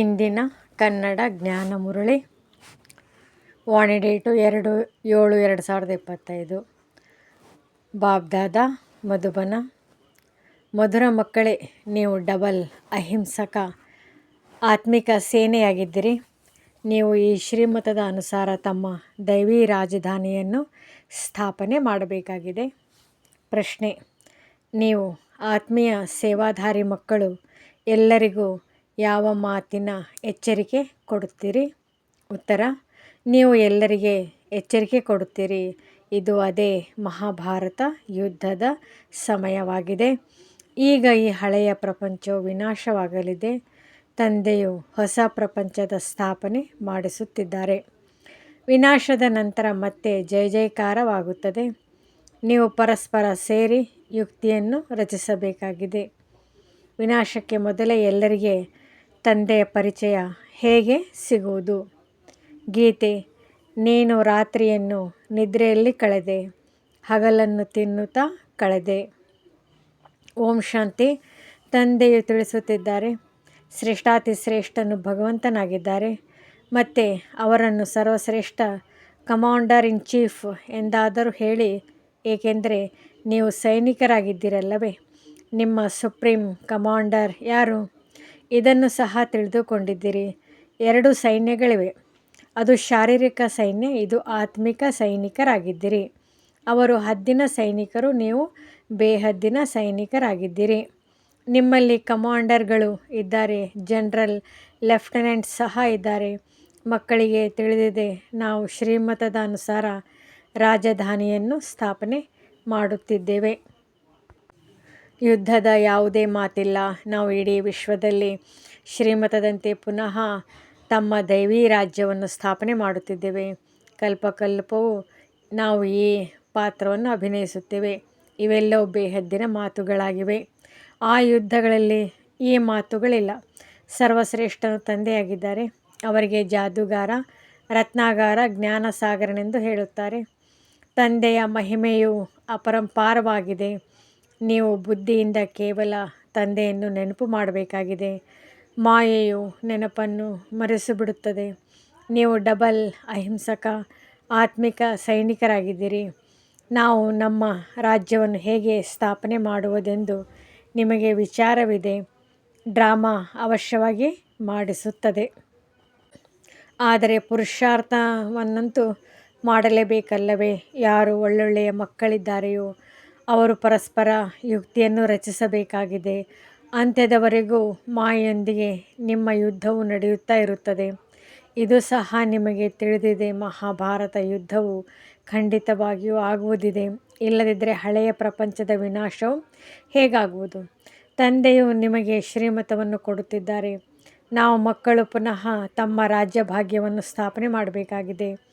ಇಂದಿನ ಕನ್ನಡ ಜ್ಞಾನ ಮುರಳಿ. ವಾಣಿ ಡೇಟು ಎರಡು ಏಳು ಎರಡು ಸಾವಿರದ ಇಪ್ಪತ್ತೈದು. ಬಾಬ್ದಾದ ಮಧುಬನ. ಮಧುರ ಮಕ್ಕಳೇ, ನೀವು ಡಬಲ್ ಅಹಿಂಸಕ ಆತ್ಮಿಕ ಸೇನೆಯಾಗಿದ್ದೀರಿ. ನೀವು ಈ ಶ್ರೀಮತದ ಅನುಸಾರ ತಮ್ಮ ದೈವಿ ರಾಜಧಾನಿಯನ್ನು ಸ್ಥಾಪನೆ ಮಾಡಬೇಕಾಗಿದೆ. ಪ್ರಶ್ನೆ, ನೀವು ಆತ್ಮೀಯ ಸೇವಾಧಾರಿ ಮಕ್ಕಳು ಎಲ್ಲರಿಗೂ ಯಾವ ಮಾತಿನ ಎಚ್ಚರಿಕೆ ಕೊಡುತ್ತೀರಿ? ಉತ್ತರ, ನೀವು ಎಲ್ಲರಿಗೆ ಎಚ್ಚರಿಕೆ ಕೊಡುತ್ತೀರಿ. ಇದು ಅದೇ ಮಹಾಭಾರತ ಯುದ್ಧದ ಸಮಯವಾಗಿದೆ. ಈಗ ಈ ಹಳೆಯ ಪ್ರಪಂಚವು ವಿನಾಶವಾಗಲಿದೆ. ತಂದೆಯು ಹೊಸ ಪ್ರಪಂಚದ ಸ್ಥಾಪನೆ ಮಾಡಿಸುತ್ತಿದ್ದಾರೆ. ವಿನಾಶದ ನಂತರ ಮತ್ತೆ ಜಯ ಜಯಕಾರವಾಗುತ್ತದೆ ನೀವು ಪರಸ್ಪರ ಸೇರಿ ಯುಕ್ತಿಯನ್ನು ರಚಿಸಬೇಕಾಗಿದೆ. ವಿನಾಶಕ್ಕೆ ಮೊದಲೇ ಎಲ್ಲರಿಗೆ ತಂದೆಯ ಪರಿಚಯ ಹೇಗೆ ಸಿಗುವುದು? ಗೀತೆ, ನೀನು ರಾತ್ರಿಯನ್ನು ನಿದ್ರೆಯಲ್ಲಿ ಕಳೆದೆ, ಹಗಲನ್ನು ತಿನ್ನುತ್ತಾ ಕಳೆದೆ. ಓಂ ಶಾಂತಿ ತಂದೆಯು ತಿಳಿಸುತ್ತಿದ್ದಾರೆ. ಶ್ರೇಷ್ಠಾತಿ ಶ್ರೇಷ್ಠನು ಭಗವಂತನಾಗಿದ್ದಾರೆ. ಮತ್ತು ಅವರನ್ನು ಸರ್ವಶ್ರೇಷ್ಠ ಕಮಾಂಡರ್ ಇನ್ ಚೀಫ್ ಎಂದಾದರೂ ಹೇಳಿ, ಏಕೆಂದರೆ ನೀವು ಸೈನಿಕರಾಗಿದ್ದೀರಲ್ಲವೇ? ನಿಮ್ಮ ಸುಪ್ರೀಂ ಕಮಾಂಡರ್ ಯಾರು? ಇದನ್ನು ಸಹ ತಿಳಿದುಕೊಂಡಿದ್ದೀರಿ. ಎರಡು ಸೈನ್ಯಗಳಿವೆ. ಅದು ಶಾರೀರಿಕ ಸೈನ್ಯ, ಇದು ಆತ್ಮಿಕ ಸೈನಿಕರಾಗಿದ್ದೀರಿ. ಅವರು ಹದ್ದಿನ ಸೈನಿಕರು, ನೀವು ಬೇಹದ್ದಿನ ಸೈನಿಕರಾಗಿದ್ದೀರಿ. ನಿಮ್ಮಲ್ಲಿ ಕಮಾಂಡರ್ಗಳು ಇದ್ದಾರೆ, ಜನರಲ್, ಲೆಫ್ಟಿನೆಂಟ್ ಸಹ ಇದ್ದಾರೆ. ಮಕ್ಕಳಿಗೆ ತಿಳಿದಿದೆ, ನಾವು ಶ್ರೀಮತದ ಅನುಸಾರ ರಾಜಧಾನಿಯನ್ನು ಸ್ಥಾಪನೆ ಮಾಡುತ್ತಿದ್ದೇವೆ. ಯುದ್ಧದ ಯಾವುದೇ ಮಾತಿಲ್ಲ. ನಾವು ಇಡೀ ವಿಶ್ವದಲ್ಲಿ ಶ್ರೀಮತದಂತೆ ಪುನಃ ತಮ್ಮ ದೈವಿ ರಾಜ್ಯವನ್ನು ಸ್ಥಾಪನೆ ಮಾಡುತ್ತಿದ್ದೇವೆ. ಕಲ್ಪಕಲ್ಪವು ನಾವು ಈ ಪಾತ್ರವನ್ನು ಅಭಿನಯಿಸುತ್ತೇವೆ. ಇವೆಲ್ಲವೂ ಬೇಹದ್ದಿನ ಮಾತುಗಳಾಗಿವೆ. ಆ ಯುದ್ಧಗಳಲ್ಲಿ ಈ ಮಾತುಗಳಿಲ್ಲ. ಸರ್ವಶ್ರೇಷ್ಠನು ತಂದೆಯಾಗಿದ್ದಾರೆ. ಅವರಿಗೆ ಜಾದುಗಾರ, ರತ್ನಾಗಾರ, ಜ್ಞಾನಸಾಗರನೆಂದು ಹೇಳುತ್ತಾರೆ. ತಂದೆಯ ಮಹಿಮೆಯು ಅಪರಂಪಾರವಾಗಿದೆ. ನೀವು ಬುದ್ಧಿಯಿಂದ ಕೇವಲ ತಂದೆಯನ್ನು ನೆನಪು ಮಾಡಬೇಕಾಗಿದೆ. ಮಾಯೆಯು ನೆನಪನ್ನು ಮರೆಸಿಬಿಡುತ್ತದೆ. ನೀವು ಡಬಲ್ ಅಹಿಂಸಕ, ಆತ್ಮಿಕ ಸೈನಿಕರಾಗಿದ್ದೀರಿ. ನಾವು ನಮ್ಮ ರಾಜ್ಯವನ್ನು ಹೇಗೆ ಸ್ಥಾಪನೆ ಮಾಡುವುದೆಂದು ನಿಮಗೆ ವಿಚಾರವಿದೆ. ಡ್ರಾಮಾ ಅವಶ್ಯವಾಗಿ ಮಾಡಿಸುತ್ತದೆ. ಆದರೆ ಪುರುಷಾರ್ಥವನ್ನಂತೂ ಮಾಡಲೇಬೇಕಲ್ಲವೇ? ಯಾರು ಒಳ್ಳೊಳ್ಳೆಯ ಮಕ್ಕಳಿದ್ದಾರೆಯೋ ಅವರು ಪರಸ್ಪರ ಯುಕ್ತಿಯನ್ನು ರಚಿಸಬೇಕಾಗಿದೆ. ಅಂತ್ಯದವರೆಗೂ ಮಾಯೆಯೊಂದಿಗೆ ನಿಮ್ಮ ಯುದ್ಧವು ನಡೆಯುತ್ತಾ ಇರುತ್ತದೆ. ಇದು ಸಹ ನಿಮಗೆ ತಿಳಿದಿದೆ, ಮಹಾಭಾರತ ಯುದ್ಧವು ಖಂಡಿತವಾಗಿಯೂ ಆಗುವುದಿದೆ. ಇಲ್ಲದಿದ್ದರೆ ಹಳೆಯ ಪ್ರಪಂಚದ ವಿನಾಶವು ಹೇಗಾಗುವುದು? ತಂದೆಯು ನಿಮಗೆ ಶ್ರೀಮತವನ್ನು ಕೊಡುತ್ತಿದ್ದಾರೆ. ನಾವು ಮಕ್ಕಳು ಪುನಃ ತಮ್ಮ ರಾಜ್ಯ ಭಾಗ್ಯವನ್ನು ಸ್ಥಾಪನೆ ಮಾಡಬೇಕಾಗಿದೆ.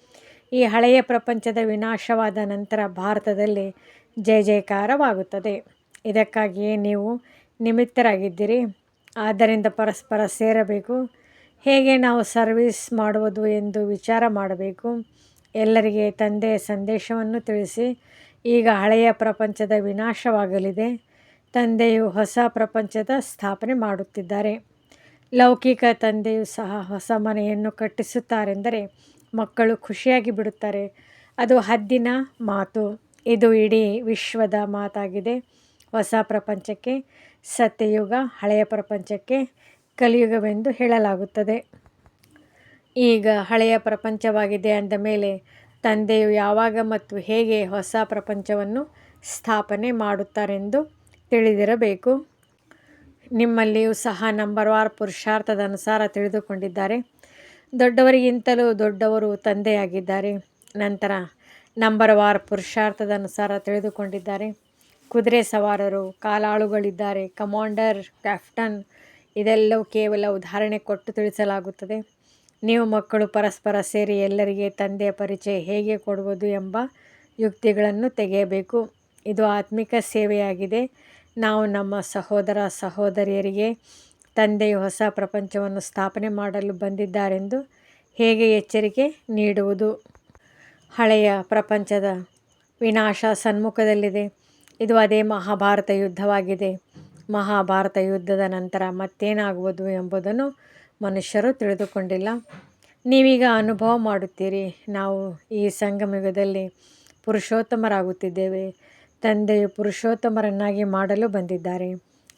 ಈ ಹಳೆಯ ಪ್ರಪಂಚದ ವಿನಾಶವಾದ ನಂತರ ಭಾರತದಲ್ಲಿ ಜಯ ಜಯಕಾರವಾಗುತ್ತದೆ. ಇದಕ್ಕಾಗಿಯೇ ನೀವು ನಿಮಿತ್ತರಾಗಿದ್ದೀರಿ. ಆದ್ದರಿಂದ ಪರಸ್ಪರ ಸೇರಬೇಕು. ಹೇಗೆ ನಾವು ಸರ್ವಿಸ್ ಮಾಡುವುದು ಎಂದು ವಿಚಾರ ಮಾಡಬೇಕು. ಎಲ್ಲರಿಗೆ ತಂದೆಯ ಸಂದೇಶವನ್ನು ತಿಳಿಸಿ. ಈಗ ಹಳೆಯ ಪ್ರಪಂಚದ ವಿನಾಶವಾಗಲಿದೆ. ತಂದೆಯು ಹೊಸ ಪ್ರಪಂಚದ ಸ್ಥಾಪನೆ ಮಾಡುತ್ತಿದ್ದಾರೆ. ಲೌಕಿಕ ತಂದೆಯು ಸಹ ಹೊಸ ಮನೆಯನ್ನು ಕಟ್ಟಿಸುತ್ತಾರೆಂದರೆ ಮಕ್ಕಳು ಖುಷಿಯಾಗಿ ಬಿಡುತ್ತಾರೆ. ಅದು ಹದ್ದಿನ ಮಾತು. ಇದು ಇಡೀ ವಿಶ್ವದ ಮಾತಾಗಿದೆ. ಹೊಸ ಪ್ರಪಂಚಕ್ಕೆ, ಸತ್ಯಯುಗ, ಹಳೆಯ ಪ್ರಪಂಚಕ್ಕೆ ಕಲಿಯುಗವೆಂದು ಹೇಳಲಾಗುತ್ತದೆ. ಈಗ ಹಳೆಯ ಪ್ರಪಂಚವಾಗಿದೆ ಅಂದ ಮೇಲೆ ತಂದೆಯು ಯಾವಾಗ ಮತ್ತು ಹೇಗೆ ಹೊಸ ಪ್ರಪಂಚವನ್ನು ಸ್ಥಾಪನೆ ಮಾಡುತ್ತಾರೆಂದು ತಿಳಿದಿರಬೇಕು. ನಿಮ್ಮಲ್ಲಿಯೂ ಸಹ ನಂಬರ್ ವಾರ್ ಪುರುಷಾರ್ಥದ ಅನುಸಾರ ತಿಳಿದುಕೊಂಡಿದ್ದಾರೆ. ದೊಡ್ಡವರಿಗಿಂತಲೂ ದೊಡ್ಡವರು ತಂದೆಯಾಗಿದ್ದಾರೆ. ನಂತರ ನಂಬರ್ ವಾರ್ ಪುರುಷಾರ್ಥದ ಅನುಸಾರ ತಿಳಿದುಕೊಂಡಿದ್ದಾರೆ. ಕುದುರೆ ಸವಾರರು, ಕಾಲಾಳುಗಳಿದ್ದಾರೆ. ಕಮಾಂಡರ್, ಕ್ಯಾಪ್ಟನ್, ಇದೆಲ್ಲವೂ ಕೇವಲ ಉದಾಹರಣೆ ಕೊಟ್ಟು ತಿಳಿಸಲಾಗುತ್ತದೆ. ನೀವು ಮಕ್ಕಳು ಪರಸ್ಪರ ಸೇರಿ ಎಲ್ಲರಿಗೆ ತಂದೆಯ ಪರಿಚಯ ಹೇಗೆ ಕೊಡುವುದು ಎಂಬ ಯುಕ್ತಿಗಳನ್ನು ತೆಗೆಯಬೇಕು. ಇದು ಆತ್ಮಿಕ ಸೇವೆಯಾಗಿದೆ. ನಾವು ನಮ್ಮ ಸಹೋದರ ಸಹೋದರಿಯರಿಗೆ ತಂದೆಯು ಹೊಸ ಪ್ರಪಂಚವನ್ನು ಸ್ಥಾಪನೆ ಮಾಡಲು ಬಂದಿದ್ದಾರೆಂದು ಹೇಗೆ ಎಚ್ಚರಿಕೆ ನೀಡುವುದು? ಹಳೆಯ ಪ್ರಪಂಚದ ವಿನಾಶ ಸನ್ಮುಖದಲ್ಲಿದೆ. ಇದು ಅದೇ ಮಹಾಭಾರತ ಯುದ್ಧವಾಗಿದೆ. ಮಹಾಭಾರತ ಯುದ್ಧದ ನಂತರ ಮತ್ತೇನಾಗುವುದು ಎಂಬುದನ್ನು ಮನುಷ್ಯರು ತಿಳಿದುಕೊಂಡಿಲ್ಲ. ನೀವೀಗ ಅನುಭವ ಮಾಡುತ್ತೀರಿ. ನಾವು ಈ ಸಂಗಮಯುಗದಲ್ಲಿ ಪುರುಷೋತ್ತಮರಾಗುತ್ತಿದ್ದೇವೆ. ತಂದೆಯು ಪುರುಷೋತ್ತಮರನ್ನಾಗಿ ಮಾಡಲು ಬಂದಿದ್ದಾರೆ.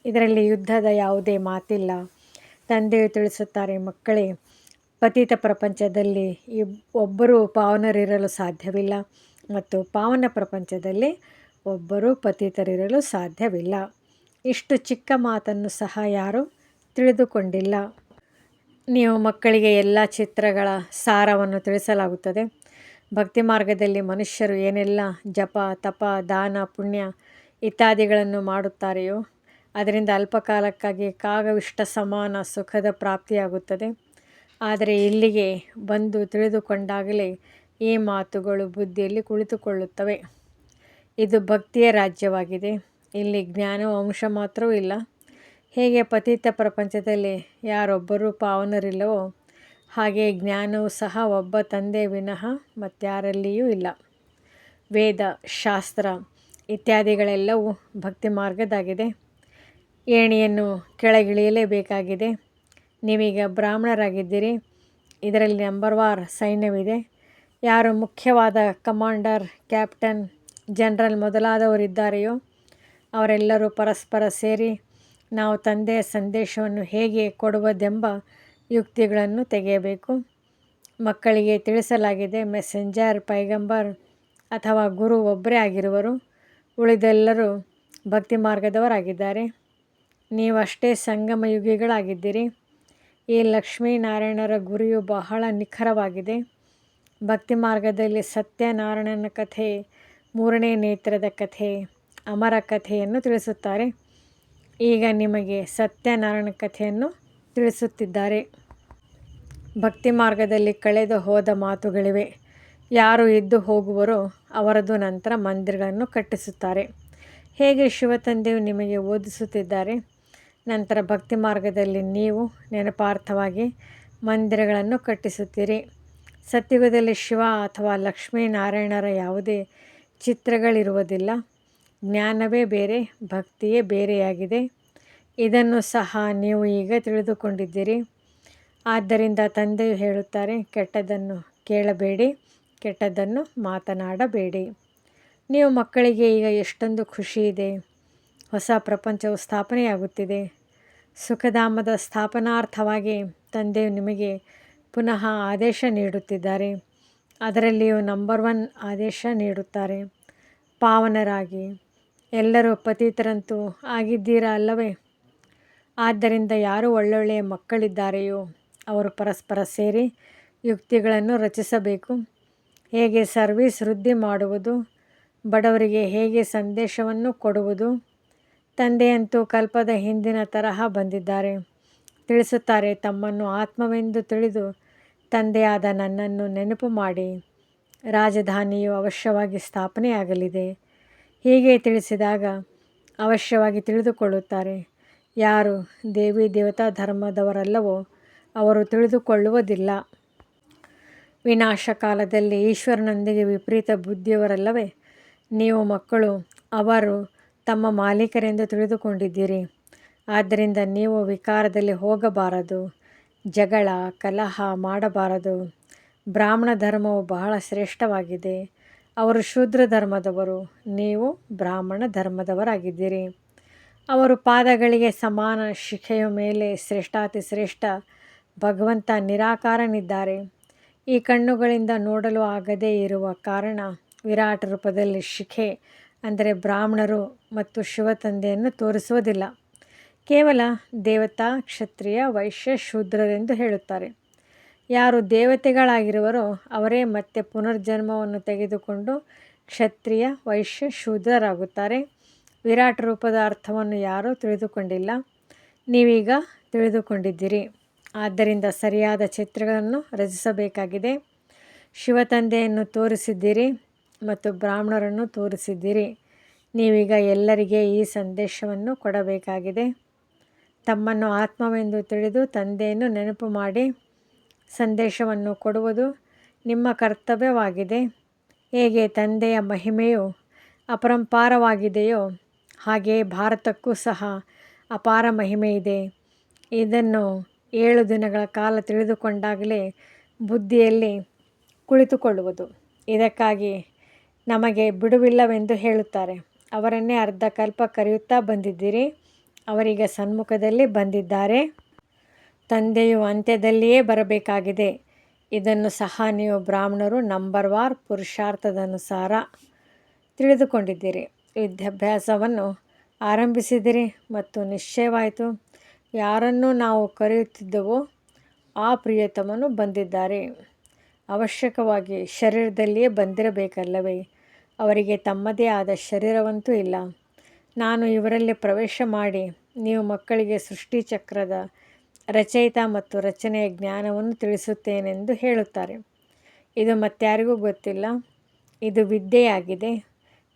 ಇದರಲ್ಲಿ ಯುದ್ಧದ ಯಾವುದೇ ಮಾತಿಲ್ಲ. ತಂದೆಯು ತಿಳಿಸುತ್ತಾರೆ, ಮಕ್ಕಳೇ ಪತಿತ ಪ್ರಪಂಚದಲ್ಲಿ ಈ ಒಬ್ಬರು ಪಾವನರಿರಲು ಸಾಧ್ಯವಿಲ್ಲ ಮತ್ತು ಪಾವನ ಪ್ರಪಂಚದಲ್ಲಿ ಒಬ್ಬರು ಪತಿತರಿರಲು ಸಾಧ್ಯವಿಲ್ಲ. ಇಷ್ಟು ಚಿಕ್ಕ ಮಾತನ್ನು ಸಹ ಯಾರೂ ತಿಳಿದುಕೊಂಡಿಲ್ಲ. ನೀವು ಮಕ್ಕಳಿಗೆ ಎಲ್ಲ ಚಿತ್ರಗಳ ಸಾರವನ್ನು ತಿಳಿಸಲಾಗುತ್ತದೆ. ಭಕ್ತಿ ಮಾರ್ಗದಲ್ಲಿ ಮನುಷ್ಯರು ಏನೆಲ್ಲ ಜಪ, ತಪ, ದಾನ, ಪುಣ್ಯ ಇತ್ಯಾದಿಗಳನ್ನು ಮಾಡುತ್ತಾರೆಯೋ, ಅದರಿಂದ ಅಲ್ಪಕಾಲಕ್ಕಾಗಿ ಕಾಗವಿಷ್ಟ ಸಮಾನ ಸುಖದ ಪ್ರಾಪ್ತಿಯಾಗುತ್ತದೆ. ಆದರೆ ಇಲ್ಲಿಗೆ ಬಂದು ತಿಳಿದುಕೊಂಡಾಗಲೇ ಈ ಮಾತುಗಳು ಬುದ್ಧಿಯಲ್ಲಿ ಕುಳಿತುಕೊಳ್ಳುತ್ತವೆ. ಇದು ಭಕ್ತಿಯ ರಾಜ್ಯವಾಗಿದೆ. ಇಲ್ಲಿ ಜ್ಞಾನ ಅಂಶ ಮಾತ್ರವೂ ಇಲ್ಲ. ಹೇಗೆ ಪತಿತ ಪ್ರಪಂಚದಲ್ಲಿ ಯಾರೊಬ್ಬರೂ ಪಾವನರಿಲ್ಲವೋ, ಹಾಗೆ ಜ್ಞಾನವು ಸಹ ಒಬ್ಬ ತಂದೆ ವಿನಃ ಮತ್ತಾರಲ್ಲಿಯೂ ಇಲ್ಲ. ವೇದ, ಶಾಸ್ತ್ರ ಇತ್ಯಾದಿಗಳೆಲ್ಲವೂ ಭಕ್ತಿ ಮಾರ್ಗದಾಗಿದೆ ಏಣಿಯನ್ನು ಕೆಳಗಿಳಿಯಲೇಬೇಕಾಗಿದೆ. ನೀವೀಗ ಬ್ರಾಹ್ಮಣರಾಗಿದ್ದೀರಿ. ಇದರಲ್ಲಿ ನಂಬರ್ ವಾರ್ ಸೈನ್ಯವಿದೆ. ಯಾರು ಮುಖ್ಯವಾದ ಕಮಾಂಡರ್ ಕ್ಯಾಪ್ಟನ್ ಜನರಲ್ ಮೊದಲಾದವರಿದ್ದಾರೆಯೋ ಅವರೆಲ್ಲರೂ ಪರಸ್ಪರ ಸೇರಿ ನಾವು ತಂದೆಯ ಸಂದೇಶವನ್ನು ಹೇಗೆ ಕೊಡುವುದೆಂಬ ಯುಕ್ತಿಗಳನ್ನು ತೆಗೆಯಬೇಕು. ಮಕ್ಕಳಿಗೆ ತಿಳಿಸಲಾಗಿದೆ ಮೆಸೆಂಜರ್ ಪೈಗಂಬರ್ ಅಥವಾ ಗುರು ಒಬ್ಬರೇ ಆಗಿರುವರು. ಉಳಿದೆಲ್ಲರೂ ಭಕ್ತಿ ಮಾರ್ಗದವರಾಗಿದ್ದಾರೆ. ನೀವಷ್ಟೇ ಸಂಗಮಯುಗಿಗಳಾಗಿದ್ದೀರಿ. ಈ ಲಕ್ಷ್ಮೀನಾರಾಯಣರ ಗುರಿಯು ಬಹಳ ನಿಖರವಾಗಿದೆ. ಭಕ್ತಿ ಮಾರ್ಗದಲ್ಲಿ ಸತ್ಯನಾರಾಯಣನ ಕಥೆ, ಮೂರನೇ ನೇತ್ರದ ಕಥೆ, ಅಮರ ಕಥೆಯನ್ನು ತಿಳಿಸುತ್ತಾರೆ. ಈಗ ನಿಮಗೆ ಸತ್ಯನಾರಾಯಣ ಕಥೆಯನ್ನು ತಿಳಿಸುತ್ತಿದ್ದಾರೆ. ಭಕ್ತಿ ಮಾರ್ಗದಲ್ಲಿ ಕಳೆದು ಹೋದ ಮಾತುಗಳಿವೆ. ಯಾರು ಇದ್ದು ಹೋಗುವರೋ ಅವರದು ನಂತರ ಮಂದಿರಗಳನ್ನು ಕಟ್ಟಿಸುತ್ತಾರೆ. ಹೇಗೆ ಶಿವತಂದೆಯು ನಿಮಗೆ ಓದಿಸುತ್ತಿದ್ದಾರೆ? ನಂತರ ಭಕ್ತಿ ಮಾರ್ಗದಲ್ಲಿ ನೀವು ನೆನಪಾರ್ಥವಾಗಿ ಮಂದಿರಗಳನ್ನು ಕಟ್ಟಿಸುತ್ತೀರಿ. ಸತ್ಯುಗದಲ್ಲಿ ಶಿವ ಅಥವಾ ಲಕ್ಷ್ಮೀನಾರಾಯಣರ ಯಾವುದೇ ಚಿತ್ರಗಳಿರುವುದಿಲ್ಲ. ಜ್ಞಾನವೇ ಬೇರೆ, ಭಕ್ತಿಯೇ ಬೇರೆಯಾಗಿದೆ. ಇದನ್ನು ಸಹ ನೀವು ಈಗ ತಿಳಿದುಕೊಂಡಿದ್ದೀರಿ. ಆದ್ದರಿಂದ ತಂದೆಯು ಹೇಳುತ್ತಾರೆ, ಕೆಟ್ಟದ್ದನ್ನು ಕೇಳಬೇಡಿ, ಕೆಟ್ಟದ್ದನ್ನು ಮಾತನಾಡಬೇಡಿ. ನೀವು ಮಕ್ಕಳಿಗೆ ಈಗ ಎಷ್ಟೊಂದು ಖುಷಿ ಇದೆ. ಹೊಸ ಪ್ರಪಂಚವು ಸ್ಥಾಪನೆಯಾಗುತ್ತಿದೆ. ಸುಖಧಾಮದ ಸ್ಥಾಪನಾರ್ಥವಾಗಿ ತಂದೆಯು ನಿಮಗೆ ಪುನಃ ಆದೇಶ ನೀಡುತ್ತಿದ್ದಾರೆ. ಅದರಲ್ಲಿಯೂ ನಂಬರ್ ಒನ್ ಆದೇಶ ನೀಡುತ್ತಾರೆ. ಪಾವನರಾಗಿ. ಎಲ್ಲರೂ ಪತಿತರಂತೂ ಆಗಿದ್ದೀರಾ ಅಲ್ಲವೇ? ಆದ್ದರಿಂದ ಯಾರು ಒಳ್ಳೊಳ್ಳೆಯ ಮಕ್ಕಳಿದ್ದಾರೆಯೋ ಅವರು ಪರಸ್ಪರ ಸೇರಿ ಯುಕ್ತಿಗಳನ್ನು ರಚಿಸಬೇಕು. ಹೇಗೆ ಸರ್ವಿಸ್ ವೃದ್ಧಿ ಮಾಡುವುದು? ಬಡವರಿಗೆ ಹೇಗೆ ಸಂದೇಶವನ್ನು ಕೊಡುವುದು? ತಂದೆಯಂತೂ ಕಲ್ಪದ ಹಿಂದಿನ ತರಹ ಬಂದಿದ್ದಾರೆ. ತಿಳಿಸುತ್ತಾರೆ, ತಮ್ಮನ್ನು ಆತ್ಮವೆಂದು ತಿಳಿದು ತಂದೆಯಾದ ನನ್ನನ್ನು ನೆನಪು ಮಾಡಿ. ರಾಜಧಾನಿಯು ಅವಶ್ಯವಾಗಿ ಸ್ಥಾಪನೆಯಾಗಲಿದೆ. ಹೀಗೆ ತಿಳಿಸಿದಾಗ ಅವಶ್ಯವಾಗಿ ತಿಳಿದುಕೊಳ್ಳುತ್ತಾರೆ. ಯಾರು ದೇವಿ ದೇವತಾ ಧರ್ಮದವರಲ್ಲವೋ ಅವರು ತಿಳಿದುಕೊಳ್ಳುವುದಿಲ್ಲ. ವಿನಾಶ ಕಾಲದಲ್ಲಿ ಈಶ್ವರನೊಂದಿಗೆ ವಿಪರೀತ ಬುದ್ಧಿಯವರಲ್ಲವೇ? ನೀವು ಮಕ್ಕಳು, ಅವರು ತಮ್ಮ ಮಾಲೀಕರೆಂದು ತಿಳಿದುಕೊಂಡಿದ್ದೀರಿ. ಆದ್ದರಿಂದ ನೀವು ವಿಕಾರದಲ್ಲಿ ಹೋಗಬಾರದು, ಜಗಳ, ಕಲಹ ಮಾಡಬಾರದು. ಬ್ರಾಹ್ಮಣ ಧರ್ಮವು ಬಹಳ ಶ್ರೇಷ್ಠವಾಗಿದೆ. ಅವರು ಶೂದ್ರ ಧರ್ಮದವರು, ನೀವು ಬ್ರಾಹ್ಮಣ ಧರ್ಮದವರಾಗಿದ್ದೀರಿ. ಅವರು ಪಾದಗಳಿಗೆ ಸಮಾನ ಶಿಖೆಯ ಮೇಲೆ ಶ್ರೇಷ್ಠಾತಿ ಶ್ರೇಷ್ಠ, ಭಗವಂತ ನಿರಾಕಾರನಿದ್ದಾರೆ. ಈ ಕಣ್ಣುಗಳಿಂದ ನೋಡಲು ಆಗದೇ ಇರುವ ಕಾರಣ ವಿರಾಟ್ ರೂಪದಲ್ಲಿ ಶಿಖೆ ಅಂದರೆ ಬ್ರಾಹ್ಮಣರು ಮತ್ತು ಶಿವ ತಂದೆಯನ್ನು ತೋರಿಸುವುದಿಲ್ಲ. ಕೇವಲ ದೇವತಾ ಕ್ಷತ್ರಿಯ ವೈಶ್ಯ ಶೂದ್ರರೆಂದು ಹೇಳುತ್ತಾರೆ. ಯಾರು ದೇವತೆಗಳಾಗಿರುವರೋ ಅವರೇ ಮತ್ತೆ ಪುನರ್ಜನ್ಮವನ್ನು ತೆಗೆದುಕೊಂಡು ಕ್ಷತ್ರಿಯ ವೈಶ್ಯ ಶೂದ್ರರಾಗುತ್ತಾರೆ. ವಿರಾಟ್ ರೂಪದ ಅರ್ಥವನ್ನು ಯಾರೂ ತಿಳಿದುಕೊಂಡಿಲ್ಲ. ನೀವೀಗ ತಿಳಿದುಕೊಂಡಿದ್ದೀರಿ. ಆದ್ದರಿಂದ ಸರಿಯಾದ ಚಿತ್ರಗಳನ್ನು ರಚಿಸಬೇಕಾಗಿದೆ. ಶಿವತಂದೆಯನ್ನು ತೋರಿಸಿದ್ದೀರಿ. ಮತ್ತು ಬ್ರಾಹ್ಮಣರನ್ನು ತೋರಿಸಿದ್ದೀರಿ. ನೀವೀಗ ಎಲ್ಲರಿಗೆ ಈ ಸಂದೇಶವನ್ನು ಕೊಡಬೇಕಾಗಿದೆ. ತಮ್ಮನ್ನು ಆತ್ಮವೆಂದು ತಿಳಿದು ತಂದೆಯನ್ನು ನೆನಪು ಮಾಡಿ ಸಂದೇಶವನ್ನು ಕೊಡುವುದು ನಿಮ್ಮ ಕರ್ತವ್ಯವಾಗಿದೆ. ಹೇಗೆ ತಂದೆಯ ಮಹಿಮೆಯು ಅಪರಂಪಾರವಾಗಿದೆಯೋ ಹಾಗೆಯೇ ಭಾರತಕ್ಕೂ ಸಹ ಅಪಾರ ಮಹಿಮೆ ಇದೆ ಇದನ್ನು ಏಳು ದಿನಗಳ ಕಾಲ ತಿಳಿದುಕೊಂಡಾಗಲೇ ಬುದ್ಧಿಯಲ್ಲಿ ಕುಳಿತುಕೊಳ್ಳುವುದು. ಇದಕ್ಕಾಗಿ ನಮಗೆ ಬಿಡುವಿಲ್ಲವೆಂದು ಹೇಳುತ್ತಾರೆ. ಅವರನ್ನೇ ಅರ್ಧ ಕಲ್ಪ ಕರೆಯುತ್ತಾ ಬಂದಿದ್ದೀರಿ. ಅವರೀಗ ಸನ್ಮುಖದಲ್ಲಿ ಬಂದಿದ್ದಾರೆ. ತಂದೆಯು ಅಂತ್ಯದಲ್ಲಿಯೇ ಬರಬೇಕಾಗಿದೆ. ಇದನ್ನು ಸಹ ನೀವು ಬ್ರಾಹ್ಮಣರು ನಂಬರ್ ವಾರ್ ಪುರುಷಾರ್ಥದನುಸಾರ ತಿಳಿದುಕೊಂಡಿದ್ದೀರಿ. ವಿದ್ಯಾಭ್ಯಾಸವನ್ನು ಆರಂಭಿಸಿದಿರಿ ಮತ್ತು ನಿಶ್ಚಯವಾಯಿತು. ಯಾರನ್ನು ನಾವು ಕರೆಯುತ್ತಿದ್ದೆವೋ ಆ ಪ್ರಿಯತಮನು ಬಂದಿದ್ದಾರೆ. ಅವಶ್ಯಕವಾಗಿ ಶರೀರದಲ್ಲಿಯೇ ಬಂದಿರಬೇಕಲ್ಲವೇ? ಅವರಿಗೆ ತಮ್ಮದೇ ಆದ ಶರೀರವಂತೂ ಇಲ್ಲ. ನಾನು ಇವರಲ್ಲಿ ಪ್ರವೇಶ ಮಾಡಿ ನೀವು ಮಕ್ಕಳಿಗೆ ಸೃಷ್ಟಿಚಕ್ರದ ರಚಯಿತ ಮತ್ತು ರಚನೆಯ ಜ್ಞಾನವನ್ನು ತಿಳಿಸುತ್ತೇನೆಂದು ಹೇಳುತ್ತಾರೆ. ಇದು ಮತ್ತಾರಿಗೂ ಗೊತ್ತಿಲ್ಲ. ಇದು ವಿದ್ಯೆಯಾಗಿದೆ.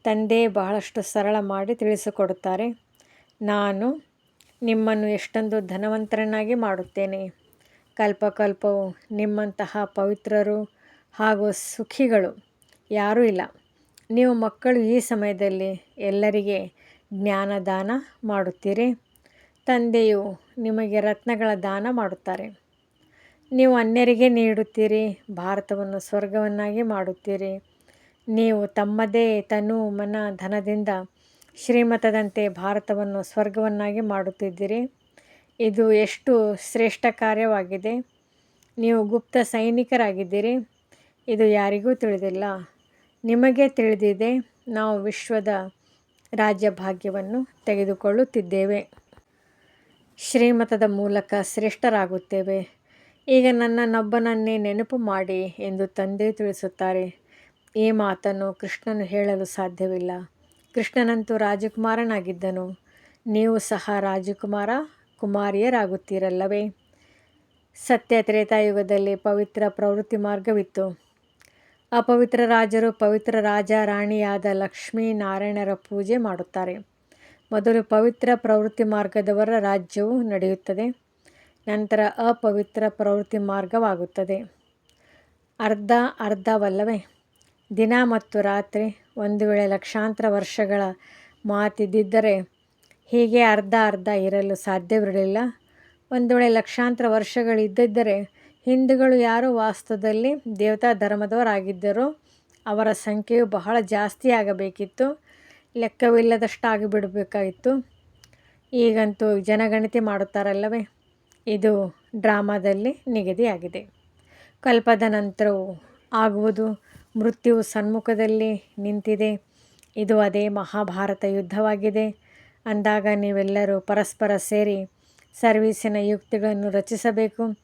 ತಂದೆ ಬಹಳಷ್ಟು ಸರಳ ಮಾಡಿ ತಿಳಿಸಿಕೊಡುತ್ತಾರೆ. ನಾನು ನಿಮ್ಮನ್ನು ಎಷ್ಟೊಂದು ಧನವಂತರನ್ನಾಗಿ ಮಾಡುತ್ತೇನೆ. ಕಲ್ಪಕಲ್ಪವು ನಿಮ್ಮಂತಹ ಪವಿತ್ರರು ಹಾಗೂ ಸುಖಿಗಳು ಯಾರೂ ಇಲ್ಲ. ನೀವು ಮಕ್ಕಳು ಈ ಸಮಯದಲ್ಲಿ ಎಲ್ಲರಿಗೆ ಜ್ಞಾನದಾನ ಮಾಡುತ್ತೀರಿ. ತಂದೆಯು ನಿಮಗೆ ರತ್ನಗಳ ದಾನ ಮಾಡುತ್ತಾರೆ. ನೀವು ಅನ್ಯರಿಗೆ ನೀಡುತ್ತೀರಿ, ಭಾರತವನ್ನು ಸ್ವರ್ಗವನ್ನಾಗಿ ಮಾಡುತ್ತೀರಿ. ನೀವು ತಮ್ಮದೇ ತನು ಮನ ಧನದಿಂದ ಶ್ರೀಮತದಂತೆ ಭಾರತವನ್ನು ಸ್ವರ್ಗವನ್ನಾಗಿ ಮಾಡುತ್ತಿದ್ದೀರಿ. ಇದು ಎಷ್ಟು ಶ್ರೇಷ್ಠ ಕಾರ್ಯವಾಗಿದೆ. ನೀವು ಗುಪ್ತ ಸೈನಿಕರಾಗಿದ್ದೀರಿ. ಇದು ಯಾರಿಗೂ ತಿಳಿದಿಲ್ಲ. ನಿಮಗೆ ತಿಳಿದಿದೆ, ನಾವು ವಿಶ್ವದ ರಾಜ್ಯಭಾಗ್ಯವನ್ನು ತೆಗೆದುಕೊಳ್ಳುತ್ತಿದ್ದೇವೆ. ಶ್ರೀಮತದ ಮೂಲಕ ಶ್ರೇಷ್ಠರಾಗುತ್ತೇವೆ. ಈಗ ನನ್ನನ್ನೊಬ್ಬನನ್ನೇ ನೆನಪು ಮಾಡಿ ಎಂದು ತಂದೆ ತಿಳಿಸುತ್ತಾರೆ. ಈ ಮಾತನ್ನು ಕೃಷ್ಣನು ಹೇಳಲು ಸಾಧ್ಯವಿಲ್ಲ. ಕೃಷ್ಣನಂತೂ ರಾಜಕುಮಾರನಾಗಿದ್ದನು. ನೀವು ಸಹ ರಾಜಕುಮಾರ ಕುಮಾರಿಯರಾಗುತ್ತೀರಲ್ಲವೇ? ಸತ್ಯ ತ್ರೇತಾಯುಗದಲ್ಲಿ ಪವಿತ್ರ ಪ್ರವೃತ್ತಿ ಮಾರ್ಗವಿತ್ತು. ಅಪವಿತ್ರ ರಾಜರು ಪವಿತ್ರ ರಾಜ ರಾಣಿಯಾದ ಲಕ್ಷ್ಮೀ ನಾರಾಯಣರ ಪೂಜೆ ಮಾಡುತ್ತಾರೆ. ಮೊದಲು ಪವಿತ್ರ ಪ್ರವೃತ್ತಿ ಮಾರ್ಗದವರ ರಾಜ್ಯವು ನಡೆಯುತ್ತದೆ. ನಂತರ ಅಪವಿತ್ರ ಪ್ರವೃತ್ತಿ ಮಾರ್ಗವಾಗುತ್ತದೆ. ಅರ್ಧ ಅರ್ಧವಲ್ಲವೇ? ದಿನ ಮತ್ತು ರಾತ್ರಿ ಒಂದು ವೇಳೆ ಲಕ್ಷಾಂತರ ವರ್ಷಗಳ ಮಾತಿದ್ದಿದ್ದರೆ ಹೀಗೆ ಅರ್ಧ ಅರ್ಧ ಇರಲು ಸಾಧ್ಯವಿರಲಿಲ್ಲ. ಒಂದು ವೇಳೆ ಲಕ್ಷಾಂತರ ವರ್ಷಗಳಿದ್ದಿದ್ದರೆ ಹಿಂದೂಗಳು ಯಾರು ವಾಸ್ತವದಲ್ಲಿ ದೇವತಾ ಧರ್ಮದವರಾಗಿದ್ದರು ಅವರ ಸಂಖ್ಯೆಯು ಬಹಳ ಜಾಸ್ತಿ ಆಗಬೇಕಿತ್ತು. ಲೆಕ್ಕವಿಲ್ಲದಷ್ಟಾಗಿ ಬಿಡಬೇಕಾಗಿತ್ತು ಈಗಂತೂ ಜನಗಣತಿ ಮಾಡುತ್ತಾರಲ್ಲವೇ? ಇದು ಡ್ರಾಮಾದಲ್ಲಿ ನಿಗದಿಯಾಗಿದೆ. ಕಲ್ಪದ ನಂತರವು ಆಗುವುದು, ಮೃತ್ಯುವು ಸನ್ಮುಖದಲ್ಲಿ ನಿಂತಿದೆ. ಇದು ಅದೇ ಮಹಾಭಾರತ ಯುದ್ಧವಾಗಿದೆ. ಅಂದಾಗ ನೀವೆಲ್ಲರೂ ಪರಸ್ಪರ ಸೇರಿ ಸರ್ವೀಸಿನ ಯುಕ್ತಿಗಳನ್ನು ರಚಿಸಬೇಕು.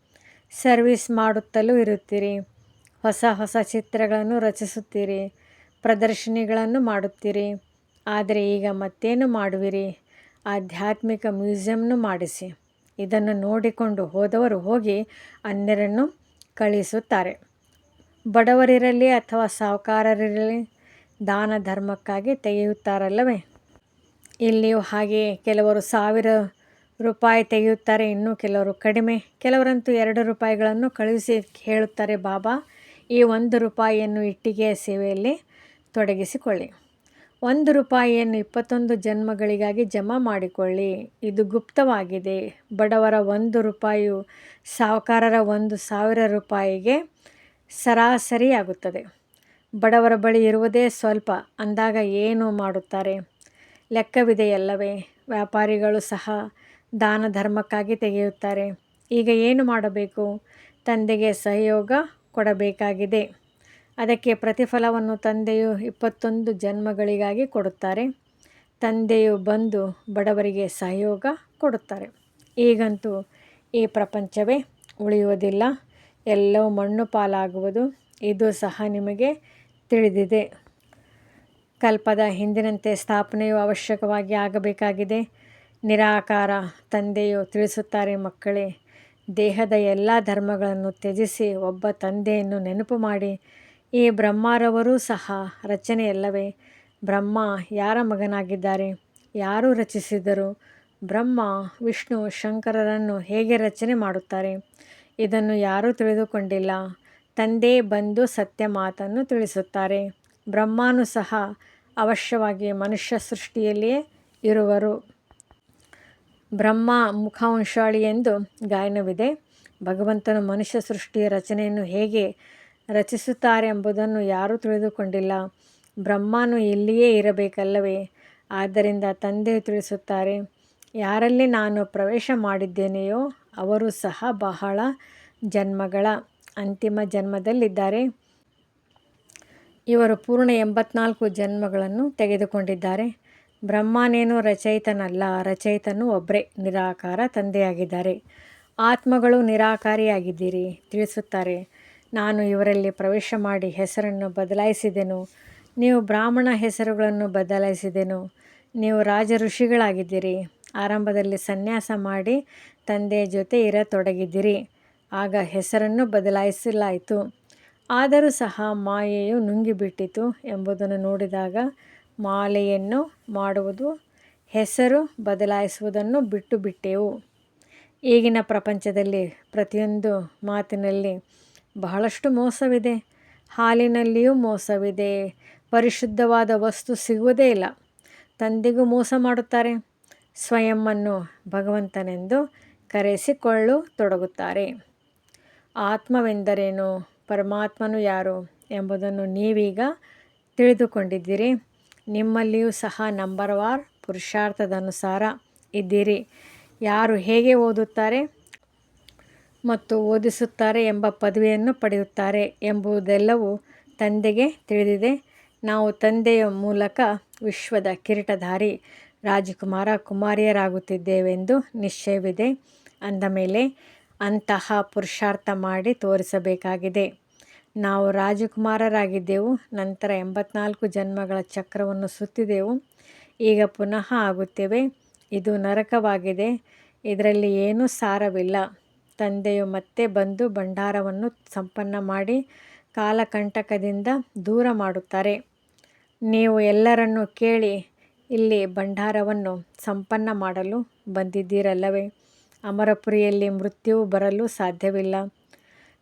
ಸರ್ವೀಸ್ ಮಾಡುತ್ತಲೂ ಇರುತ್ತೀರಿ. ಹೊಸ ಹೊಸ ಚಿತ್ರಗಳನ್ನು ರಚಿಸುತ್ತೀರಿ. ಪ್ರದರ್ಶನಿಗಳನ್ನು ಮಾಡುತ್ತೀರಿ. ಆದರೆ ಈಗ ಮತ್ತೇನು ಮಾಡುವಿರಿ? ಆಧ್ಯಾತ್ಮಿಕ ಮ್ಯೂಸಿಯಂನು ಮಾಡಿಸಿ. ಇದನ್ನು ನೋಡಿಕೊಂಡು ಹೋದವರು ಹೋಗಿ ಅನ್ಯರನ್ನು ಕಳಿಸುತ್ತಾರೆ. ಬಡವರಿರಲಿ ಅಥವಾ ಸಾಹುಕಾರರಿರಲಿ, ದಾನ ಧರ್ಮಕ್ಕಾಗಿ ತೆಗೆಯುತ್ತಾರಲ್ಲವೇ? ಇಲ್ಲಿಯೂ ಹಾಗೆ ಕೆಲವರು ಸಾವಿರ ರೂಪಾಯಿ ತೆಗೆಯುತ್ತಾರೆ, ಇನ್ನು ಕೆಲವರು ಕಡಿಮೆ. ಕೆಲವರಂತೂ ಎರಡು ರೂಪಾಯಿಗಳನ್ನು ಕಳುಹಿಸಿ ಹೇಳುತ್ತಾರೆ, ಬಾಬಾ, ಈ ಒಂದು ರೂಪಾಯಿಯನ್ನು ಇಟ್ಟಿಗೆಯ ಸೇವೆಯಲ್ಲಿ ತೊಡಗಿಸಿಕೊಳ್ಳಿ. ಒಂದು ರೂಪಾಯಿಯನ್ನು ಇಪ್ಪತ್ತೊಂದು ಜನ್ಮಗಳಿಗಾಗಿ ಜಮಾ ಮಾಡಿಕೊಳ್ಳಿ. ಇದು ಗುಪ್ತವಾಗಿದೆ. ಬಡವರ ಒಂದು ರೂಪಾಯಿಯು ಸಾಹುಕಾರರ ಒಂದು ಸಾವಿರ ರೂಪಾಯಿಗೆ ಸರಾಸರಿಯಾಗುತ್ತದೆ. ಬಡವರ ಬಳಿ ಇರುವುದೇ ಸ್ವಲ್ಪ. ಅಂದಾಗ ಏನು ಮಾಡುತ್ತಾರೆ? ಲೆಕ್ಕವಿದೆಯಲ್ಲವೇ? ವ್ಯಾಪಾರಿಗಳು ಸಹ ದಾನ ಧರ್ಮಕ್ಕಾಗಿ ತೆಗೆಯುತ್ತಾರೆ. ಈಗ ಏನು ಮಾಡಬೇಕು? ತಂದೆಗೆ ಸಹಯೋಗ ಕೊಡಬೇಕಾಗಿದೆ. ಅದಕ್ಕೆ ಪ್ರತಿಫಲವನ್ನು ತಂದೆಯು ಇಪ್ಪತ್ತೊಂದು ಜನ್ಮಗಳಿಗಾಗಿ ಕೊಡುತ್ತಾರೆ. ತಂದೆಯು ಬಂದು ಬಡವರಿಗೆ ಸಹಯೋಗ ಕೊಡುತ್ತಾರೆ. ಈಗಂತೂ ಈ ಪ್ರಪಂಚವೇ ಉಳಿಯುವುದಿಲ್ಲ. ಎಲ್ಲವೂ ಮಣ್ಣು ಪಾಲಾಗುವುದು. ಇದು ಸಹ ನಿಮಗೆ ತಿಳಿದಿದೆ. ಕಲ್ಪದ ಹಿಂದಿನಂತೆ ಸ್ಥಾಪನೆಯು ಅವಶ್ಯಕವಾಗಿ ಆಗಬೇಕಾಗಿದೆ. ನಿರಾಕಾರ ತಂದೆಯು ತಿಳಿಸುತ್ತಾರೆ, ಮಕ್ಕಳೇ, ದೇಹದ ಎಲ್ಲ ಧರ್ಮಗಳನ್ನು ತ್ಯಜಿಸಿ, ಒಬ್ಬ ತಂದೆಯನ್ನು ನೆನಪು ಮಾಡಿ. ಈ ಬ್ರಹ್ಮರವರೂ ಸಹ ರಚನೆಯಲ್ಲವೇ? ಬ್ರಹ್ಮ ಯಾರ ಮಗನಾಗಿದ್ದಾರೆ? ಯಾರು ರಚಿಸಿದರು? ಬ್ರಹ್ಮ, ವಿಷ್ಣು, ಶಂಕರರನ್ನು ಹೇಗೆ ರಚನೆ ಮಾಡುತ್ತಾರೆ? ಇದನ್ನು ಯಾರೂ ತಿಳಿದುಕೊಂಡಿಲ್ಲ. ತಂದೆ ಬಂದು ಸತ್ಯ ಮಾತನ್ನು ತಿಳಿಸುತ್ತಾರೆ. ಬ್ರಹ್ಮನು ಸಹ ಅವಶ್ಯವಾಗಿ ಮನುಷ್ಯ ಸೃಷ್ಟಿಯಲ್ಲಿಯೇ ಇರುವರು. ಬ್ರಹ್ಮ ಮುಖವಂಶಾಳಿ ಎಂದು ಗಾಯನವಿದೆ. ಭಗವಂತನು ಮನುಷ್ಯ ಸೃಷ್ಟಿಯ ರಚನೆಯನ್ನು ಹೇಗೆ ರಚಿಸುತ್ತಾರೆ ಎಂಬುದನ್ನು ಯಾರೂ ತಿಳಿದುಕೊಂಡಿಲ್ಲ. ಬ್ರಹ್ಮನು ಇಲ್ಲಿಯೇ ಇರಬೇಕಲ್ಲವೇ? ಆದ್ದರಿಂದ ತಂದೆ ತಿಳಿಸುತ್ತಾರೆ, ಯಾರಲ್ಲಿ ನಾನು ಪ್ರವೇಶ ಮಾಡಿದ್ದೇನೆಯೋ ಅವರು ಸಹ ಬಹಳ ಜನ್ಮಗಳ ಅಂತಿಮ ಜನ್ಮದಲ್ಲಿದ್ದಾರೆ. ಇವರು ಪೂರ್ಣ ಎಂಬತ್ನಾಲ್ಕು ಜನ್ಮಗಳನ್ನು ತೆಗೆದುಕೊಂಡಿದ್ದಾರೆ. ಬ್ರಹ್ಮನೇನು ರಚಯಿತನಲ್ಲ, ರಚಯಿತನು ಒಬ್ಬರೇ ನಿರಾಕಾರ ತಂದೆಯಾಗಿದ್ದಾರೆ. ಆತ್ಮಗಳು ನಿರಾಕಾರಿಯಾಗಿದ್ದೀರಿ, ತಿಳಿಸುತ್ತಾರೆ. ನಾನು ಇವರಲ್ಲಿ ಪ್ರವೇಶ ಮಾಡಿ ಹೆಸರನ್ನು ಬದಲಾಯಿಸಿದೆನು. ನೀವು ಬ್ರಾಹ್ಮಣ ಹೆಸರುಗಳನ್ನು ಬದಲಾಯಿಸಿದೆನು. ನೀವು ರಾಜ ಋಷಿಗಳಾಗಿದ್ದೀರಿ ಆರಂಭದಲ್ಲಿ ಸನ್ಯಾಸ ಮಾಡಿ ತಂದೆಯ ಜೊತೆ ಇರತೊಡಗಿದ್ದೀರಿ. ಆಗ ಹೆಸರನ್ನು ಬದಲಾಯಿಸಲಾಯಿತು. ಆದರೂ ಸಹ ಮಾಯೆಯು ನುಂಗಿಬಿಟ್ಟಿತು ಎಂಬುದನ್ನು ನೋಡಿದಾಗ ಮಾಲೆಯನ್ನು ಮಾಡುವುದು, ಹೆಸರು ಬದಲಾಯಿಸುವುದನ್ನು ಬಿಟ್ಟು ಬಿಟ್ಟೆವು ಈಗಿನ ಪ್ರಪಂಚದಲ್ಲಿ ಪ್ರತಿಯೊಂದು ಮಾತಿನಲ್ಲಿ ಬಹಳಷ್ಟು ಮೋಸವಿದೆ. ಹಾಲಿನಲ್ಲಿಯೂ ಮೋಸವಿದೆ. ಪರಿಶುದ್ಧವಾದ ವಸ್ತು ಸಿಗುವುದೇ ಇಲ್ಲ. ತಂದೆಗೂ ಮೋಸ ಮಾಡುತ್ತಾರೆ. ಸ್ವಯಂವನ್ನು ಭಗವಂತನೆಂದು ಕರೆಸಿಕೊಳ್ಳು ತೊಡಗುತ್ತಾರೆ ಆತ್ಮವೆಂದರೇನು? ಪರಮಾತ್ಮನು ಯಾರು ಎಂಬುದನ್ನು ನೀವೀಗ ತಿಳಿದುಕೊಂಡಿದ್ದೀರಿ. ನಿಮ್ಮಲ್ಲಿಯೂ ಸಹ ನಂಬರ್ ವಾರ್ ಪುರುಷಾರ್ಥದ ಅನುಸಾರ ಇದ್ದೀರಿ. ಯಾರು ಹೇಗೆ ಓದುತ್ತಾರೆ ಮತ್ತು ಓದಿಸುತ್ತಾರೆ ಎಂಬ ಪದವಿಯನ್ನು ಪಡೆಯುತ್ತಾರೆ ಎಂಬುದೆಲ್ಲವೂ ತಂದೆಗೆ ತಿಳಿದಿದೆ. ನಾವು ತಂದೆಯ ಮೂಲಕ ವಿಶ್ವದ ಕಿರೀಟಧಾರಿ ರಾಜಕುಮಾರ ಕುಮಾರಿಯರಾಗುತ್ತಿದ್ದೇವೆಂದು ನಿಶ್ಚಯವಿದೆ. ಅಂದ ಮೇಲೆ ಅಂತಹ ಪುರುಷಾರ್ಥ ಮಾಡಿ ತೋರಿಸಬೇಕಾಗಿದೆ. ನಾವು ರಾಜಕುಮಾರರಾಗಿದ್ದೆವು, ನಂತರ ಎಂಬತ್ನಾಲ್ಕು ಜನ್ಮಗಳ ಚಕ್ರವನ್ನು ಸುತ್ತಿದೆವು, ಈಗ ಪುನಃ ಆಗುತ್ತೇವೆ. ಇದು ನರಕವಾಗಿದೆ, ಇದರಲ್ಲಿ ಏನೂ ಸಾರವಿಲ್ಲ. ತಂದೆಯು ಮತ್ತೆ ಬಂದು ಭಂಡಾರವನ್ನು ಸಂಪನ್ನ ಮಾಡಿ ಕಾಲಕಂಟಕದಿಂದ ದೂರ ಮಾಡುತ್ತಾರೆ. ನೀವು ಎಲ್ಲರನ್ನೂ ಕೇಳಿ, ಇಲ್ಲಿ ಭಂಡಾರವನ್ನು ಸಂಪನ್ನ ಮಾಡಲು ಬಂದಿದ್ದೀರಲ್ಲವೇ? ಅಮರಪುರಿಯಲ್ಲಿ ಮೃತ್ಯುವು ಬರಲು ಸಾಧ್ಯವಿಲ್ಲ.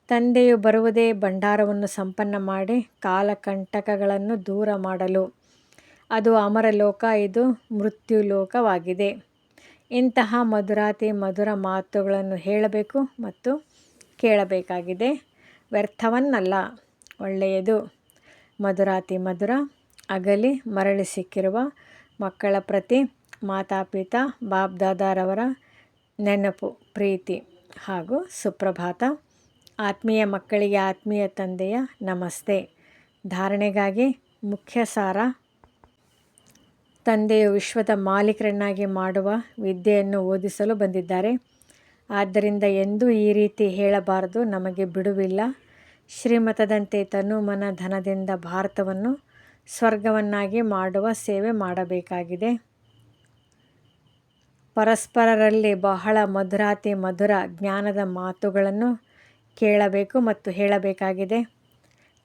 ತಂದೆಯು ಬರುವುದೇ ಭಂಡಾರವನ್ನು ಸಂಪನ್ನ ಮಾಡಿ ಕಾಲಕಂಟಕಗಳನ್ನು ದೂರ ಮಾಡಲು. ಅದು ಅಮರಲೋಕ, ಇದು ಮೃತ್ಯುಲೋಕವಾಗಿದೆ. ಇಂತಹ ಮಧುರಾತಿ ಮಧುರ ಮಾತುಗಳನ್ನು ಹೇಳಬೇಕು ಮತ್ತು ಕೇಳಬೇಕಾಗಿದೆ. ವ್ಯರ್ಥವನ್ನಲ್ಲ, ಒಳ್ಳೆಯದು. ಮಧುರಾತಿ ಮಧುರ, ಅಗಲಿ ಮರಳಿ ಸಿಕ್ಕಿರುವ ಮಕ್ಕಳ ಪ್ರತಿ ಮಾತಾಪಿತಾ ಬಾಬ್ ದಾದಾರವರ ನೆನಪು, ಪ್ರೀತಿ ಹಾಗೂ ಸುಪ್ರಭಾತ. ಆತ್ಮೀಯ ಮಕ್ಕಳಿಗೆ ಆತ್ಮೀಯ ತಂದೆಯ ನಮಸ್ತೆ. ಧಾರಣೆಗಾಗಿ ಮುಖ್ಯ ಸಾರ. ತಂದೆಯು ವಿಶ್ವದ ಮಾಲೀಕರನ್ನಾಗಿ ಮಾಡುವ ವಿದ್ಯೆಯನ್ನು ಓದಿಸಲು ಬಂದಿದ್ದಾರೆ. ಆದ್ದರಿಂದ ಎಂದೂ ಈ ರೀತಿ ಹೇಳಬಾರದು, ನಮಗೆ ಬಿಡುವಿಲ್ಲ. ಶ್ರೀಮತದಂತೆ ತನು ಮನ ಧನದಿಂದ ಭಾರತವನ್ನು ಸ್ವರ್ಗವನ್ನಾಗಿ ಮಾಡುವ ಸೇವೆ ಮಾಡಬೇಕಾಗಿದೆ. ಪರಸ್ಪರರಲ್ಲಿ ಬಹಳ ಮಧುರಾತಿ, ಮಧುರ ಜ್ಞಾನದ ಮಾತುಗಳನ್ನು ಕೇಳಬೇಕು ಮತ್ತು ಹೇಳಬೇಕಾಗಿದೆ.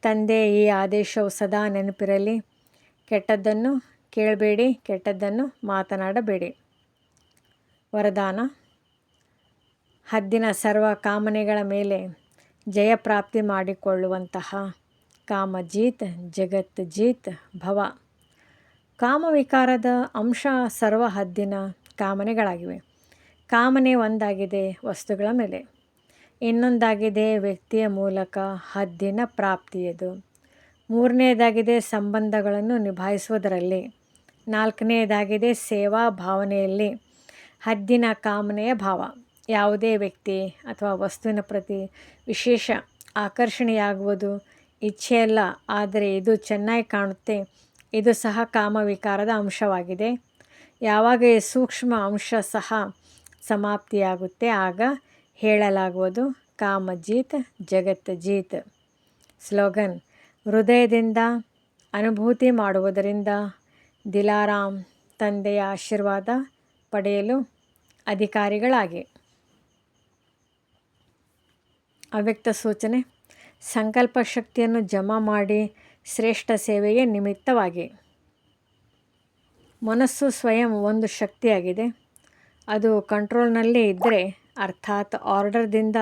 ತಂದೆ, ಈ ಆದೇಶವು ಸದಾ ನೆನಪಿರಲಿ. ಕೆಟ್ಟದ್ದನ್ನು ಕೇಳಬೇಡಿ, ಕೆಟ್ಟದ್ದನ್ನು ಮಾತನಾಡಬೇಡಿ. ವರದಾನ. ಹದ್ದಿನ ಸರ್ವ ಕಾಮನೆಗಳ ಮೇಲೆ ಜಯಪ್ರಾಪ್ತಿ ಮಾಡಿಕೊಳ್ಳುವಂತಹ ಕಾಮಜೀತ್ ಜಗತ್ ಜೀತ್ ಭವ. ಕಾಮವಿಕಾರದ ಅಂಶ ಸರ್ವ ಹದ್ದಿನ ಕಾಮನೆಗಳಾಗಿವೆ. ಕಾಮನೆ ಒಂದಾಗಿದೆ ವಸ್ತುಗಳ ಮೇಲೆ. ಇನ್ನೊಂದಾಗಿದೆ ವ್ಯಕ್ತಿಯ ಮೂಲಕ ಹದ್ದಿನ ಪ್ರಾಪ್ತಿಯದು. ಮೂರನೆಯದಾಗಿದೆ ಸಂಬಂಧಗಳನ್ನು ನಿಭಾಯಿಸುವುದರಲ್ಲಿ. ನಾಲ್ಕನೆಯದಾಗಿದೆ ಸೇವಾ ಭಾವನೆಯಲ್ಲಿ. ಹದ್ದಿನ ಕಾಮನೆಯ ಭಾವ. ಯಾವುದೇ ವ್ಯಕ್ತಿ ಅಥವಾ ವಸ್ತುವಿನ ಪ್ರತಿ ವಿಶೇಷ ಆಕರ್ಷಣೆಯಾಗುವುದು ಇಚ್ಛೆಯಲ್ಲ, ಆದರೆ ಇದು ಚೆನ್ನಾಗಿ ಕಾಣುತ್ತೆ. ಇದು ಸಹ ಕಾಮವಿಕಾರದ ಅಂಶವಾಗಿದೆ. ಯಾವಾಗ ಸೂಕ್ಷ್ಮ ಅಂಶ ಸಹ ಸಮಾಪ್ತಿಯಾಗುತ್ತೆ, ಆಗ ಹೇಳಲಾಗುವುದು ಕಾಮಜೀತ್ ಜಗತ್ ಜೀತ್. ಸ್ಲೋಗನ್, ಹೃದಯದಿಂದ ಅನುಭೂತಿ ಮಾಡುವುದರಿಂದ ದಿಲಾರಾಮ್ ತಂದೆಯ ಆಶೀರ್ವಾದ ಪಡೆಯಲು ಅಧಿಕಾರಿಗಳಾಗಿ. ಅವ್ಯಕ್ತ ಸೂಚನೆ, ಸಂಕಲ್ಪ ಶಕ್ತಿಯನ್ನು ಜಮಾ ಮಾಡಿ ಶ್ರೇಷ್ಠ ಸೇವೆಗೆ ನಿಮಿತ್ತವಾಗಿ. ಮನಸ್ಸು ಸ್ವಯಂ ಒಂದು ಶಕ್ತಿಯಾಗಿದೆ. ಅದು ಕಂಟ್ರೋಲ್ನಲ್ಲೇ ಇದ್ದರೆ, ಅರ್ಥಾತ್ ಆರ್ಡರ್ದಿಂದ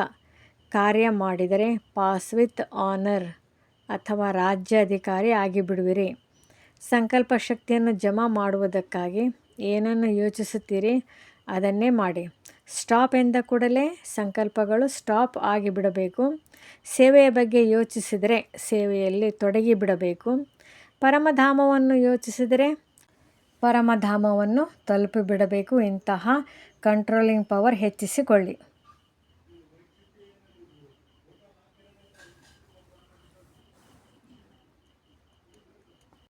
ಕಾರ್ಯ ಮಾಡಿದರೆ ಪಾಸ್ ವಿತ್ ಆನರ್ ಅಥವಾ ರಾಜ್ಯ ಅಧಿಕಾರಿ ಆಗಿಬಿಡುವಿರಿ. ಸಂಕಲ್ಪ ಶಕ್ತಿಯನ್ನು ಜಮಾ ಮಾಡುವುದಕ್ಕಾಗಿ ಏನನ್ನು ಯೋಚಿಸುತ್ತೀರಿ ಅದನ್ನೇ ಮಾಡಿ. ಸ್ಟಾಪ್ ಎಂದ ಕೂಡಲೇ ಸಂಕಲ್ಪಗಳು ಸ್ಟಾಪ್ ಆಗಿಬಿಡಬೇಕು. ಸೇವೆಯ ಬಗ್ಗೆ ಯೋಚಿಸಿದರೆ ಸೇವೆಯಲ್ಲಿ ತೊಡಗಿಬಿಡಬೇಕು. ಪರಮಧಾಮವನ್ನು ಯೋಚಿಸಿದರೆ ಪರಮಧಾಮವನ್ನು ತಲುಪಿಬಿಡಬೇಕು. ಇಂತಹ ಕಂಟ್ರೋಲಿಂಗ್ ಪವರ್ ಹೆಚ್ಚಿಸಿಕೊಳ್ಳಿ.